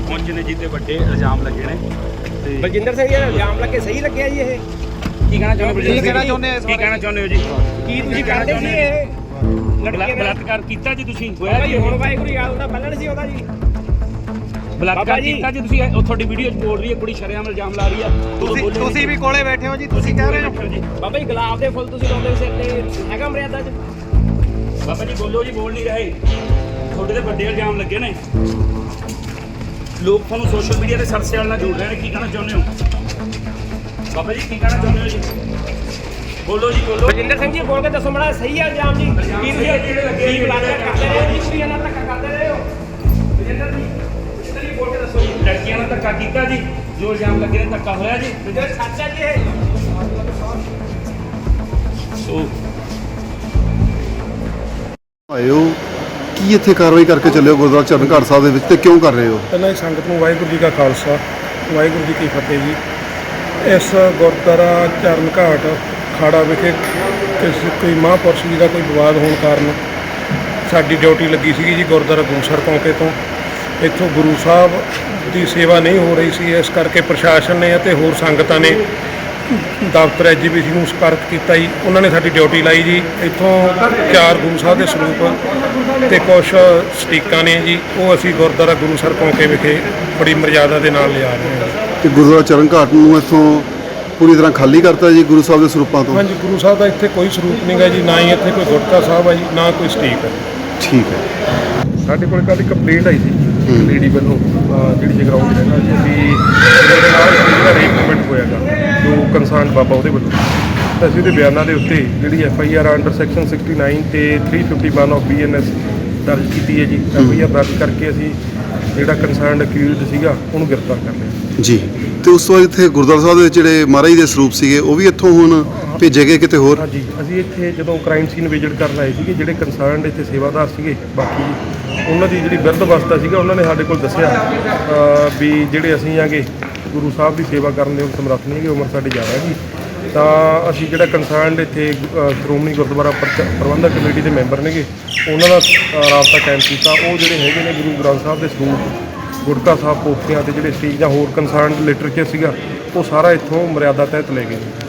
ਪਹੁੰਚੇ ਨੇ ਜੀ ਤੇ ਵੱਡੇ ਇਲਜ਼ਾਮ ਲੱਗੇ ਨੇ। ਤੇ ਬਲਜਿੰਦਰ ਸਿੰਘ ਇਹ ਇਲਜ਼ਾਮ ਲੱਗੇ ਸਹੀ ਲੱਗਿਆ ਜੀ ਇਹ? ਕੀ ਕਹਿਣਾ ਚਾਹੁੰਦੇ ਹੋ ਕੀ ਬਲਜਿੰਦਰ ਕਹਿਣਾ ਸਿੰਘ? ਚਾਹੁੰਦੇ ਹੋ ਇਸ ਕੀ ਕਹਿਣਾ ਚਾਹੁੰਦੇ ਹੋ ਜੀ? ਕੀ ਤੁਸੀਂ ਕਰਦੇ ਸੀ ਇਹ? ਬਲਾ- ਲੜਕੀ ਨਾਲ ਬਲਾਤਕਾਰ ਕੀਤਾ ਜੀ ਤੁਸੀਂ? ਹੋਇਆ ਬਾਬਾ ਜੀ ਹੁਣ ਵਾਹਿਗੁਰੂ ਯਾਦ ਉਹਦਾ ਪਹਿਲਾਂ ਸੀ ਉਹਦਾ ਜੀ। ਬਲਾਤਕਾਰ। ਕੀਤਾ ਜੀ ਤੁਸੀਂ? ਉਹ ਤੁਹਾਡੀ ਵੀਡੀਓ 'ਚ ਬੋਲ ਰਹੀ ਹੈ ਕੁੜੀ ਸ਼ਰੇਆਮ ਇਲਜ਼ਾਮ ਲਾ ਰਹੀ ਆ ਤੁਸੀਂ ਤੁਸੀਂ ਵੀ ਕੋਲੇ ਬੈਠੇ ਹੋ ਜੀ ਤੁਸੀਂ ਕਹਿ ਰਹੇ ਹੋ। ਜੀ। ਬਾਬਾ ਜੀ ਗੁਲਾਬ ਦੇ ਫੁੱਲ ਤੁਸੀਂ ਲਾਉਂਦੇ ਸਿਰ ਤੇ ਹੈਗਾ ਮਰਿਆਦਾ ਚ ਬਾਬਾ ਜੀ ਬੋਲੋ ਜੀ ਬੋਲ ਨਹੀਂ ਰਹੇ। ਤੁਹਾਡੇ ਤੇ ਵੱਡੇ ਇਲਜ਼ਾਮ ਲੱਗੇ ਨੇ। ਲੋਕ ਤੁਹਾਨੂੰ ਸੋਸ਼ਲ ਮੀਡੀਆ ਤੇ ਸਰਸੇ ਨਾਲ ਜੋੜ ਰਹੇ ਨੇ ਕੀ ਕਹਿਣਾ ਚਾਹੁੰਦੇ ਹੋ? ਬਾਬਾ ਜੀ ਕੀ ਕਹਿਣਾ ਚਾਹੁੰਦੇ ਹੋ ਜੀ? ਬੋਲੋ ਜੀ ਬੋਲੋ। ਬਲਜਿੰਦਰ ਸਿੰਘ ਜੀ ਬੋਲ ਕੇ ਦੱਸੋ ਮੜਾ ਸਹੀ ਹੈ ਇਲਜ਼ਾਮ ਜੀ। ਕੀ ਸਹੀ ਹੈ, ਜਿਹੜੇ ਲੱਗੇ ਕੀ ਬਲਾਤਕਾਰ ਕਰਦੇ ਰਹੇ ਹੋ ਕੁੜੀਆਂ ਨਾਲ ਧੱਕਾ ਕਰਦੇ ਰਹੇ ਹੋ। ਬਲਜਿੰਦਰ ਜੀ ਬਲਜਿੰਦਰ ਜੀ ਬੋਲ ਕੇ ਦੱਸੋ ਜੀ। ਲੜਕੀਆਂ ਨਾਲ ਧੱਕਾ ਕੀਤਾ ਜੀ ਜੋ ਇਲਜ਼ਾਮ ਲੱਗੇ ਨੇ ਧੱਕਾ ਹੋਇਆ ਜੀ। ਬਲਜਿੰਦਰ ਸੱਚ ਹੈ ਜੀ ਇਹ। ਸੋ ਆਇਓ। ਕੀ ਇੱਥੇ ਕਾਰਵਾਈ ਕਰਕੇ ਚੱਲਿਓ ਗੁਰਦੁਆਰਾ ਚਰਨ ਘਾਟ ਸਾਹਿਬ ਦੇ ਵਿੱਚ ਤੇ ਕਿਉਂ ਕਰ ਰਹੇ ਹੋ? ਪਹਿਲਾਂ ਹੀ ਸੰਗਤ ਨੂੰ ਵਾਹਿਗੁਰੂ ਜੀ ਕਾ ਖਾਲਸਾ, ਵਾਹਿਗੁਰੂ ਜੀ ਕੀ ਫਤਿਹ ਜੀ। ਇਸ ਗੁਰਦੁਆਰਾ ਚਰਨ ਘਾਟ ਖਾੜਾ ਵਿਖੇ ਕਿਸੇ ਕੋਈ ਮਹਾਂਪੁਰਸ਼ ਜੀ ਦਾ ਕੋਈ ਵਿਵਾਦ ਹੋਣ ਕਾਰਨ ਸਾਡੀ ਡਿਊਟੀ ਲੱਗੀ ਸੀਗੀ ਜੀ ਗੁਰਦੁਆਰਾ ਗੁਰਸਰ ਪੌਂਕੇ ਤੋਂ। ਇੱਥੋਂ ਗੁਰੂ ਸਾਹਿਬ ਦੀ ਸੇਵਾ ਨਹੀਂ ਹੋ ਰਹੀ ਸੀ, ਇਸ ਕਰਕੇ ਪ੍ਰਸ਼ਾਸਨ ਨੇ ਅਤੇ ਹੋਰ ਸੰਗਤਾਂ ਨੇ ਦਫ਼ਤਰ ਐਜੀਪੀਸੀ ਨੂੰ ਸੰਪਰਕ ਕੀਤਾ ਜੀ। ਉਹਨਾਂ ਨੇ ਸਾਡੀ ਡਿਊਟੀ ਲਾਈ ਜੀ। ਇੱਥੋਂ ਚਾਰ ਗੁਰੂ ਸਾਹਿਬ ਦੇ ਸਰੂਪ ਤੇ ਕੁਝ ਸਟੀਕਾਂ ਨੇ ਜੀ। ਉਹ ਅਸੀਂ ਗੁਰਦੁਆਰਾ ਗੁਰੂ ਸਰ ਪੌਂਕੇ ਵਿਖੇ ਬੜੀ ਮਰਜ਼ਾਦਾ ਦੇ ਨਾਲ ਲਿਆ ਰਹੇ ਹਾਂ। ਕਿ ਗੁਰਦੁਆਰਾ ਚਰਨਘਾਟ ਨੂੰ ਇੱਥੋਂ ਪੂਰੀ ਤਰ੍ਹਾਂ ਖਾਲੀ ਕਰਤਾ ਜੀ ਗੁਰੂ ਸਾਹਿਬ ਦੇ ਸਰੂਪਾਂ ਤੋਂ? ਹਾਂਜੀ ਗੁਰੂ ਸਾਹਿਬ ਦਾ ਇੱਥੇ ਕੋਈ ਸਰੂਪ ਨਹੀਂਗਾ ਜੀ। ਨਾ ਹੀ ਇੱਥੇ ਕੋਈ ਗੁਟਕਾ ਸਾਹਿਬ ਹੈ ਜੀ ਨਾ ਕੋਈ ਸਟੀਕ ਹੈ ਠੀਕ ਹੈ। ਸਾਡੇ ਕੋਲ ਕੱਲ੍ਹ ਇੱਕ ਕੰਪਲੇਂਟ ਆਈ ਸੀ। ਲੇਡੀ ਵੱਲੋਂ ਜਿਹੜੀ ਜਗਰਾਉਂ ਰਹਿਣਾ ਜੀ ਅਸੀਂ ਮੇਰੇ ਨਾਲ ਜਿਹੜਾ ਰੇਪ ਕਮੈਂਟ ਹੋਇਆਗਾ ਜੋ ਕੰਸਰਨ ਬਾਬਾ ਉਹਦੇ ਵੱਲੋਂ। ਤਾਂ ਅਸੀਂ ਉਹਦੇ ਬਿਆਨਾਂ ਦੇ ਉੱਤੇ ਜਿਹੜੀ F I R under section 69 ਤੇ 351 ਆਫ ਬੀਐਨਐਸ ਦਰਜ ਕੀਤੀ ਹੈ ਜੀ। ਐਫ ਆਈ ਆਰ ਦਰਜ ਕਰਕੇ ਅਸੀਂ ਜਿਹੜਾ ਕੰਸਰਨਡ ਅਕਿਊਜ਼ਡ ਸੀਗਾ ਉਹਨੂੰ ਗ੍ਰਿਫਤਾਰ ਕਰ ਲਿਆ। ਜੀ। ਤੇ ਉਸ ਤੋਂ ਬਾਅਦ ਇੱਥੇ ਗੁਰਦੁਆਰਾ ਸਾਹਿਬ ਦੇ ਵਿੱਚ ਜਿਹੜੇ ਮਹਾਰਾਜ ਦੇ ਸਰੂਪ ਸੀਗੇ ਉਹ ਵੀ ਇੱਥੋਂ ਹੁਣ ਭੇਜੇ ਗਏ ਕਿਤੇ ਹੋਰ? ਹਾਂਜੀ। ਅਸੀਂ ਇੱਥੇ ਜਦੋਂ ਕ੍ਰਾਈਮ ਸੀਨ ਵਿਜ਼ਿਟ ਕਰਨ ਆਏ ਸੀਗੇ ਜਿਹੜੇ ਕੰਸਰਨਡ ਇੱਥੇ ਸੇਵਾਦਾਰ ਸੀਗੇ ਬਾਕੀ ਉਹਨਾਂ ਦੀ ਜਿਹੜੀ ਬਿਰਧ ਅਵਸਥਾ ਸੀਗਾ ਉਹਨਾਂ ਨੇ ਸਾਡੇ ਕੋਲ ਦੱਸਿਆ ਵੀ ਜਿਹੜੇ ਅਸੀਂ ਆਗੇ ਗੁਰੂ ਸਾਹਿਬ ਦੀ ਸੇਵਾ ਕਰਨ ਦੇ ਸਮਰੱਥ ਨਹੀਂ ਹੈਗੇ, ਉਮਰ ਸਾਡੀ ਜ਼ਿਆਦਾ ਹੈਗੀ। ਤਾਂ ਅਸੀਂ ਜਿਹੜਾ ਕੰਸਰਨਡ ਇੱਥੇ ਸ਼੍ਰੋਮਣੀ ਗੁਰਦੁਆਰਾ ਪ੍ਰਚ- ਪ੍ਰਬੰਧਕ ਕਮੇਟੀ ਦੇ ਮੈਂਬਰ ਨੇਗੇ, ਉਹਨਾਂ ਦਾ ਰਾਬਤਾ ਕਾਇਮ ਕੀਤਾ। ਉਹ ਜਿਹੜੇ ਹੈਗੇ ਨੇ ਗੁਰੂ ਗ੍ਰੰਥ ਸਾਹਿਬ ਦੇ ਸਰੂਪ ਗੁਰਕਾ ਸਾਹਿਬ, ਪੋਥੀਆਂ ਤੇ ਜਿਹੜੇ ਸਟੇਜ ਜਾਂ ਹੋਰ ਕੰਸਰਨਡ ਲਿਟਰੇਚਰ ਸੀਗਾ, ਉਹ ਸਾਰਾ ਇੱਥੋਂ ਮਰਿਆਦਾ ਤਹਿਤ ਲੈ ਗਏ ਨੇ।